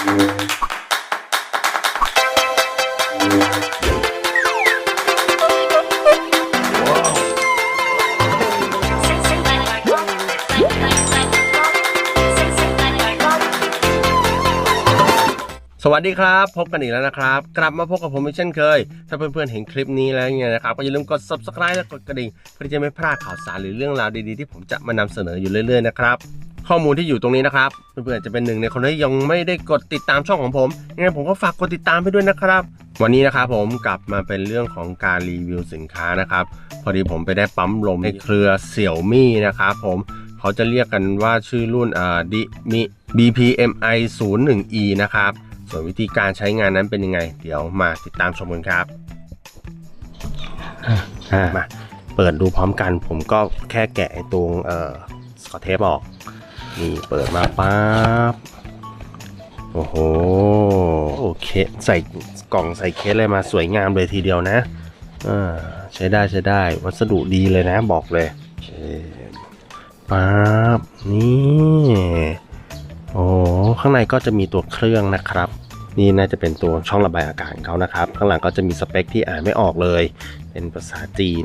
สวัสดีครับ พบกันอีกแล้วนะครับ กลับมาพบกับผมอีกเช่นเคย ถ้าเพื่อนๆเห็นคลิปนี้แล้วเนี่ยนะครับ ก็อย่าลืมกด subscribe และกดกระดิ่งเพื่อที่จะไม่พลาดข่าวสารหรือเรื่องราวดีๆ ที่ผมจะมานำเสนออยู่เรื่อยๆนะครับ ข้อมูลที่อยู่ตรงนี้นะครับเพื่อนๆจะเป็นหนึ่งในคนที่ยังไม่ได้กดติดตามช่องของผมยังไงผมก็ฝากกดติดตามไปด้วยนะครับ วันนี้นะครับผมกลับมาเป็นเรื่องของการรีวิวสินค้านะครับ พอดีผมไปได้ปั๊มลมในเครือเสี่ยวมี่นะครับผมเขาจะเรียกกันว่าชื่อรุ่นอ่าดิมิ BPMI 0 1 E นะครับ ส่วนวิธีการใช้งานนั้นเป็นยังไง เดี๋ยวมาติดตามชมกันครับมาเปิดดูพร้อมกัน ผมก็แค่แกะไอ้ตรงเอ่อสกอตเทปออก นี่เปิดมาปั๊บโอ้โหโอเคใส่กล่องใส่เคสอะไรมาสวยงามเลยทีเดียวนะอ่าใช้ได้ใช้ได้วัสดุดีเลยนะบอกเลยโอเคปั๊บนี่โอ้ข้างในก็จะมีตัวเครื่องนะครับ นี่น่าจะเป็นตัวช่องระบายอากาศของเขานะครับ ข้างหลังก็จะมีสเปคที่อ่านไม่ออกเลย เป็นภาษาจีน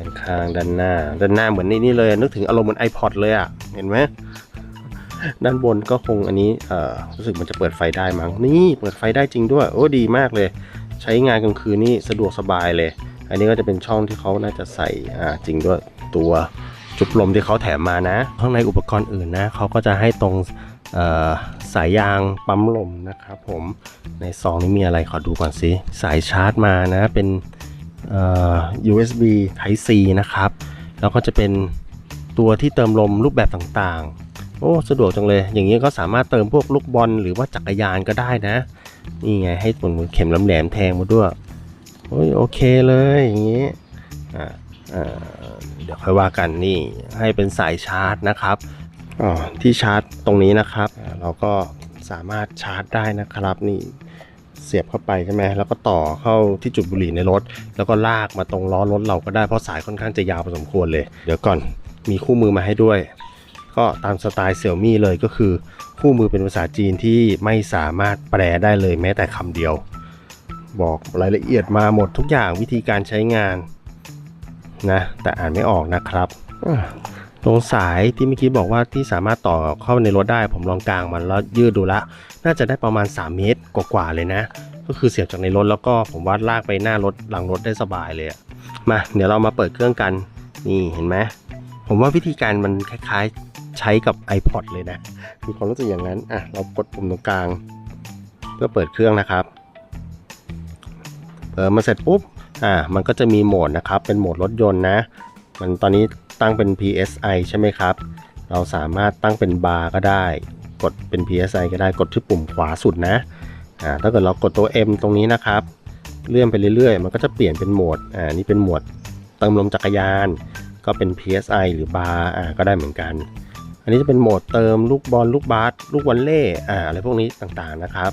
ด้านข้างด้านหน้า ด้านหน้าเหมือนนี่นี่เลย นึกถึงอารมณ์เหมือน iPod เลยอะ่ะ เห็นไหมด้านบนก็คงอันนี้เอ่อรู้สึกมันจะเปิดไฟได้มั้งนี่เปิดไฟได้จริงด้วย โอ้ดีมากเลย ใช้งานกลางคืนนี่สะดวกสบายเลย อันนี้ก็จะเป็นช่องที่เขาน่าจะใส่อ่าจริงด้วยตัวจุบลมที่เขาแถมมานะ ข้างในอุปกรณ์อื่นนะเขาก็จะให้ตรงเออสายยางปั๊มลมนะครับผมในซองนี้มีอะไรขอดูก่อนสิสายชาร์จมานะเป็น USB Type C นะครับ แล้วก็จะเป็นตัวที่เติมลมรูปแบบต่างๆ โอ้สะดวกจังเลย อย่างนี้ก็สามารถเติมพวกลูกบอลหรือว่าจักรยานก็ได้นะ นี่ไงให้เหมือนเข็มแหลมแทงมาด้วยโอ้ยโอเคเลยอย่างนี้อ่าอ่าเดี๋ยวค่อยว่ากันนี่ให้เป็นสายชาร์จนะครับอ๋อที่ชาร์จตรงนี้นะครับ เราก็สามารถชาร์จได้นะครับนี่ เสียบเข้าไปใช่ไหมแล้วก็ต่อเข้าที่จุดบุหรี่ในรถ แล้วก็ลากมาตรงล้อรถเราก็ได้เพราะสายค่อนข้างจะยาวพอสมควรเลย เดี๋ยวก่อนมีคู่มือมาให้ด้วย ก็ตามสไตล์เสี่ยมี่เลยก็คือ คู่มือเป็นภาษาจีนที่ไม่สามารถแปลได้เลยแม้แต่คำเดียว บอกรายละเอียดมาหมดทุกอย่างวิธีการใช้งานนะแต่อ่านไม่ออกนะครับ ตรงสายที่เมื่อกี้บอกว่าที่สามารถต่อเข้าในรถได้ ผมลองกลางมันแล้วยืดดูละ น่าจะได้ประมาณ 3 เมตรกว่าๆเลยนะ ก็คือเสียบจากในรถแล้วก็ผมว่าลากไปหน้ารถหลังรถได้สบายเลยอะมาเดี๋ยวเรามาเปิดเครื่องกันนี่เห็นไหมผมว่าวิธีการมันคล้ายๆใช้กับ iPod เลยนะมีความรู้สึกอย่างนั้นอะเรากดปุ่มตรงกลาง เพื่อเปิดเครื่องนะครับเปิดมาเสร็จปุ๊บอ่ามันก็จะมีโหมดนะครับเป็นโหมดรถยนต์นะ มันตอนนี้ ตั้งเป็น PSI ใช่ไหมครับ เราสามารถตั้งเป็นบาร์ก็ได้ กดเป็น PSI ก็ได้กดที่ปุ่มขวาสุดนะอ่าถ้าเกิดเรากดตัว M ตรงนี้นะครับ เลื่อนไปเรื่อยๆ มันก็จะเปลี่ยนเป็นโหมดอ่านี่เป็นโหมดเติมลมจักรยาน ก็เป็น PSI หรือบาร์อ่าก็ได้เหมือนกัน อันนี้จะเป็นโหมดเติมลูกบอลลูกบาสลูกวอลเล่อ่าอะไรพวกนี้ต่างๆนะครับ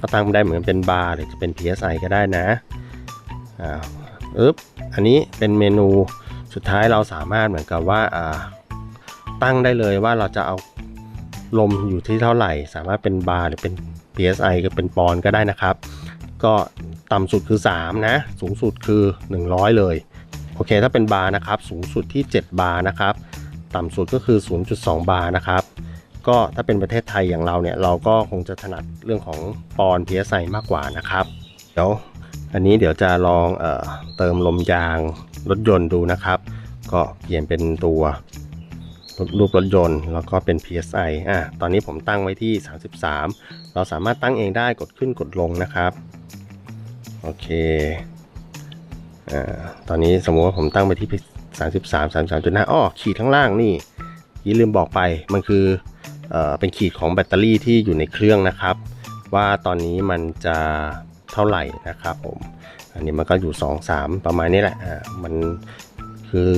ก็ตั้งได้เหมือนเป็นบาร์หรือจะเป็น PSI ก็ได้นะอ่าอึ๊บอันนี้เป็นเมนู สุดท้ายเราสามารถเหมือนกับว่าตั้งได้เลยว่าเราจะเอาลมอยู่ที่เท่าไหร่ สามารถเป็นบาร์หรือเป็น PSI ก็เป็นปอนก็ได้นะครับ ก็ต่ำสุดคือ 3 นะ สูงสุดคือ 100 เลย โอเค ถ้าเป็นบาร์นะครับ สูงสุดที่ 7 บาร์นะครับ ต่ำสุดก็คือ 0.2 บาร์นะครับ ก็ถ้าเป็นประเทศไทยอย่างเราเนี่ย เราก็คงจะถนัดเรื่องของปอนด์ PSI มากกว่านะครับ เดี๋ยวอันนี้เดี๋ยวจะลองเออเติมลมยาง รถยนต์ดูนะครับ ก็เปลี่ยนเป็นตัวรูปรถยนต์ แล้วก็เป็น PSI อะตอนนี้ผมตั้งไว้ที่ 33 เราสามารถตั้งเองได้กดขึ้นกดลงนะครับ โอเคอ่าตอนนี้สมมติว่าผมตั้งไปที่ 33 33.5อ้อขีดข้างล่างนี่ที่ลืมบอกไปมันคือเอ่อเป็นขีดของแบตเตอรี่ที่อยู่ในเครื่องนะครับ ว่าตอนนี้มันจะเท่าไหร่นะครับผม อันนี้มันก็อยู่ 2 3 ประมาณนี้แหละอ่ามันคือ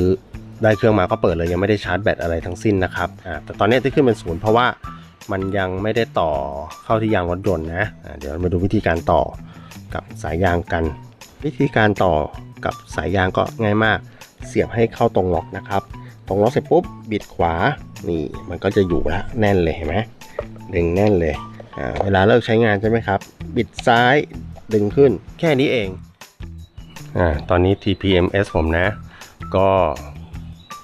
ได้เครื่องมาก็เปิดเลยยังไม่ได้ชาร์จแบตอะไรทั้งสิ้นนะครับอ่าแต่ตอนนี้ที่ขึ้นเป็นศูนย์เพราะว่ามันยังไม่ได้ต่อเข้าที่ยางรถยนต์นะอ่าเดี๋ยวมาดูวิธีการต่อกับสายยางกัน วิธีการต่อกับสายยางก็ง่ายมาก เสียบให้เข้าตรงล็อกนะครับ ตรงล็อกเสร็จปุ๊บบิดขวานี่มันก็จะอยู่ล้วแน่นเลยเห็นไหมดึงแน่นเลยอ่าเวลาเลิกใช้งานใช่ไหมครับ บิดซ้ายดึงขึ้นแค่นี้เอง อ่าตอนนี้ TPMS ผมนะ ก็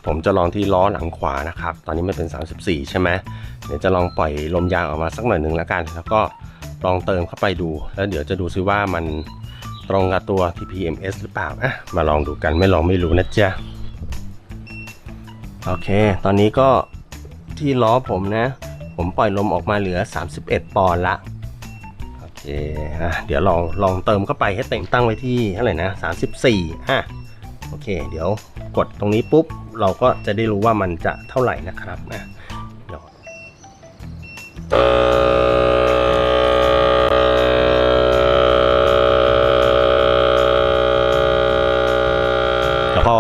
ผมจะลองที่ล้อหลังขวานะครับ ตอนนี้มันเป็น 34 ใช่ไหมเดี๋ยวจะลองปล่อยลมยางออกมาสักหน่อยหนึ่งแล้วกัน แล้วก็ลองเติมเข้าไปดู แล้วเดี๋ยวจะดูซิว่ามันตรงกับตัว TPMS หรือเปล่าอะมาลองดูกันไม่ลองไม่รู้นะจ๊ะ โอเค ตอนนี้ก็ที่ล้อผมนะ ผมปล่อยลมออกมาเหลือ 31 ปอนด์ละ อเคอะเดี๋ยวลองลองเติมเข้าไปให้เต็มตั้งไว้ที่เท่าไหร่นะ34อะโอเค เดี๋ยวกดตรงนี้ปุ๊บ เราก็จะได้รู้ว่ามันจะเท่าไหร่นะครับนะเดี๋ยวเดี๋ยวพอ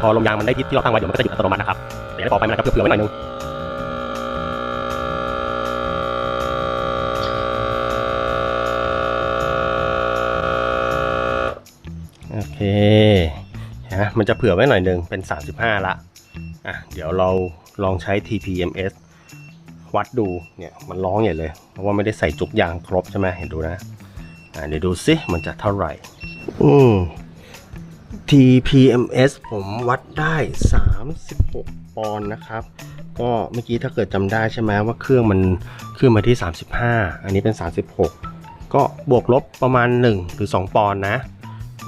พอลมยางมันได้ทิศที่เราตั้งไว้เดี๋ยวมันก็จะหยุดอัตโนมัตินะครับเดี๋ยวให้พอไปมันนะครับเผื่อไว้หน่อยนึง นะมันจะเผื่อไว้หน่อยหนึ่งเป็น 35 ละอะเดี๋ยวเราลองใช้ TPMS วัดดูเนี่ยมันร้องใหญ่เลย เพราะว่าไม่ได้ใส่จุกยางครบใช่ไหมเห็นดูนะอะเดี๋ยวดูซิมันจะเท่าไหร่ อืม TPMS ผมวัดได้ 36 ปอนด์นะครับ ก็เมื่อกี้ถ้าเกิดจำได้ใช่ไหมว่าเครื่องมันขึ้นมาที่ 35 อันนี้เป็น 36 ก็บวกลบประมาณ 1 หรือ 2 ปอนด์นะ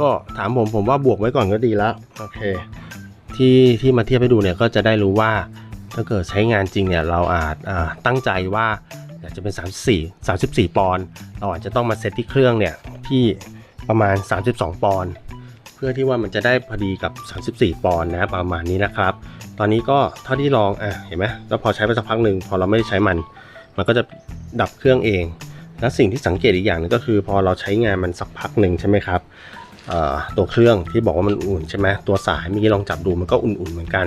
ก็ถามผมผมว่าบวกไว้ก่อนก็ดีแล้วโอเค ที่ที่มาเทียบให้ดูเนี่ยก็จะได้รู้ว่าถ้าเกิดใช้งานจริงเนี่ยเราอาจอาตั้งใจว่าอยากจะเป็น 34 34 ปอนด์เราอาจจะต้องมาเซตที่เครื่องเนี่ยที่ประมาณ 32 ปอนด์เพื่อที่ว่ามันจะได้พอดีกับ 34 ปอนด์นะประมาณนี้นะครับ ตอนนี้ก็เท่าที่ลองอะเห็นไหมแล้วพอใช้ไปสักพักหนึ่งพอเราไม่ได้ใช้มัน มันก็จะดับเครื่องเอง แล้วสิ่งที่สังเกตอีกอย่างหนึงก็คือ พอเราใช้งานมันสักพักหนึ่งใช่ไหมครับ ตัวเครื่องที่บอกว่ามันอุ่นใช่ไหมตัวสายเมื่อกี้ลองจับดูมันก็อุ่นๆเหมือนกัน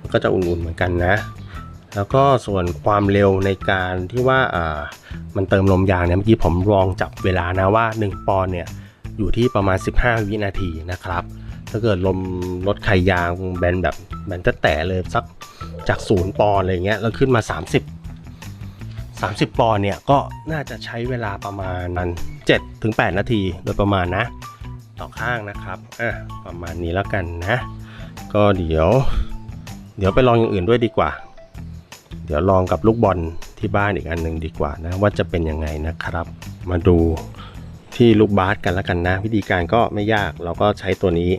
มันก็จะอุ่นๆเหมือนกันนะ แล้วก็ส่วนความเร็วในการที่ว่ามันเติมลมยางเนี่ยเมื่อกี้ผมลองจับเวลานะว่า 1 ปอนเนี่ยอยู่ที่ประมาณ 15 วินาทีนะครับ ถ้าเกิดลมรถไขยางแบนแบบแบนแต่แต่เลยสักจากศูนย์ปอนอะไรเงี้ยแล้วขึ้นมา 30 30 ปอนเนี่ยก็น่าจะใช้เวลาประมาณนั้น7ถึง8นาทีโดยประมาณนะ ต่อข้างนะครับอะประมาณนี้แล้วกันนะ ก็เดี๋ยว เดี๋ยวไปลองอย่างอื่นด้วยดีกว่า เดี๋ยวลองกับลูกบอลที่บ้านอีกอันหนึ่งดีกว่านะว่าจะเป็นยังไงนะครับ มาดูที่ลูกบาสกันแล้วกันนะ วิธีการก็ไม่ยากเราก็ใช้ตัวนี้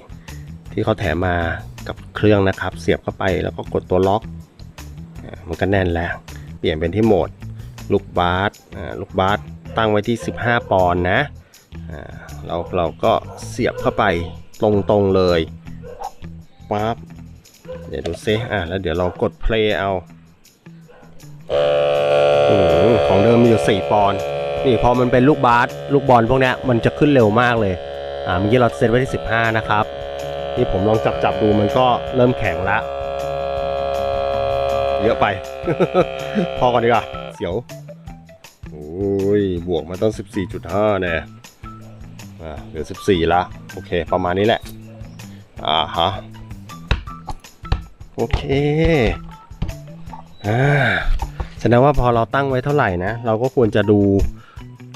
ที่เขาแถมมากับเครื่องนะครับ เสียบเข้าไปแล้วก็กดตัวล็อกอ่ามันก็แน่นแล้ว เปลี่ยนเป็นที่โหมดลูกบาสอ่าลูกบาสตั้งไว้ที่ 15 ปอนด์นะ เราเราก็เสียบเข้าไปตรงๆเลยปั๊บเดี๋ยวดูซิอ่าแล้วเดี๋ยวเรากด play เอาอของเดิมมีอยู่ 4 ปอนด์นี่พอมันเป็นลูกบาสลูกบอลพวกนี้มันจะขึ้นเร็วมากเลยอ่าเมื่อกี้เราเซตไว้ที่ 15 นะครับนี่ผมลองจับจับดูมันก็เริ่มแข็งล้วเยอะไป พอก่อนดีกว่าเสียวโอ้ยบวกมาต้อง 14.5แน่ อ่าเหลือ 14 ละ โอเค ประมาณนี้แหละ อ่าฮะ โอเค อ่า แสดงว่าพอเราตั้งไว้เท่าไหร่นะ เราก็ควรจะดู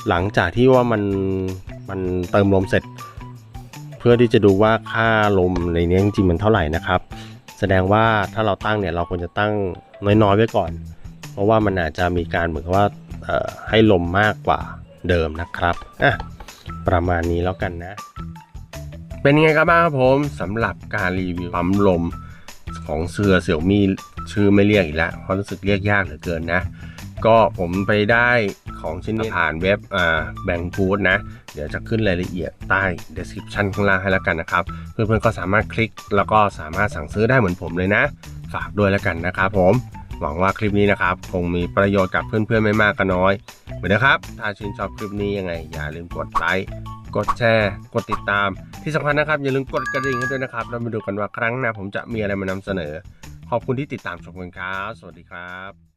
หลังจากที่ว่ามัน มันเติมลมเสร็จ เพื่อที่จะดูว่าค่าลมในนี้จริงๆมันเท่าไหร่นะครับ แสดงว่าถ้าเราตั้งเนี่ยเราควรจะตั้งน้อยๆไว้ก่อน เพราะว่ามันอาจจะมีการเหมือนกับว่าเอ่อให้ลมมากกว่าเดิมนะครับ อะ ประมาณนี้แล้วกันนะ เป็นยังไงครับบ้างครับผมสำหรับการรีวิวปั๊มลมของเสือเสี่ยวมี่ชื่อไม่เรียกอีกแล้วเพราะรู้สึกเรียกยากเหลือเกินนะ ก็ผมไปได้ของชิ้นนี้ผ่านเว็บแบงคูดนะ เดี๋ยวจะขึ้นรายละเอียดใต้ description ข้างล่างให้แล้วกันนะครับ เพื่อนๆก็สามารถคลิกแล้วก็สามารถสั่งซื้อได้เหมือนผมเลยนะ ฝากด้วยแล้วกันนะครับผม หวังว่าคลิปนี้นะครับ คงมีประโยชน์กับเพื่อนๆไม่มากก็น้อย เหมือนนะครับ ถ้าชื่นชอบคลิปนี้ยังไง อย่าลืมกดไลค์กดแชร์ กดติดตาม ที่สำคัญนะครับ อย่าลืมกดกระดิ่งให้ด้วยนะครับเรามาดูกันว่าครั้งหน้าผมจะมีอะไรมานำเสนอ ขอบคุณที่ติดตามชมกันครับ สวัสดีครับ